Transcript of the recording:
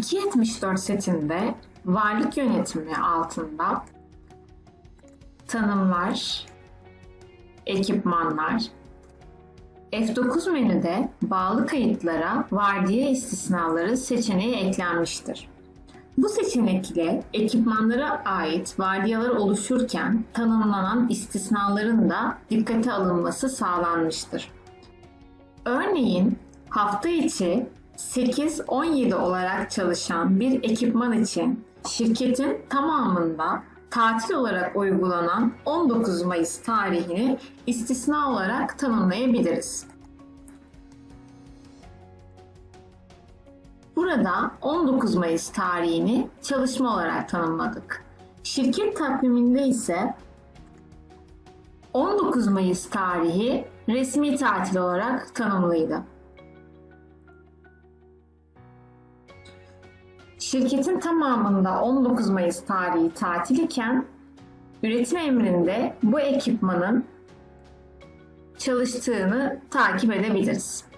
274 setinde varlık yönetimi altında tanımlar, ekipmanlar, F9 menüde bağlı kayıtlara vardiya istisnaları seçeneği eklenmiştir. Bu seçenekle ekipmanlara ait vardiyalar oluşurken tanımlanan istisnaların da dikkate alınması sağlanmıştır. Örneğin hafta içi 8-17 olarak çalışan bir ekipman için şirketin tamamında tatil olarak uygulanan 19 Mayıs tarihini istisna olarak tanımlayabiliriz. Burada 19 Mayıs tarihini çalışma olarak tanımladık. Şirket takviminde ise 19 Mayıs tarihi resmi tatil olarak tanımlıydı. Şirketin tamamında 19 Mayıs tarihi tatil iken üretim emrinde bu ekipmanın çalıştığını takip edebiliriz.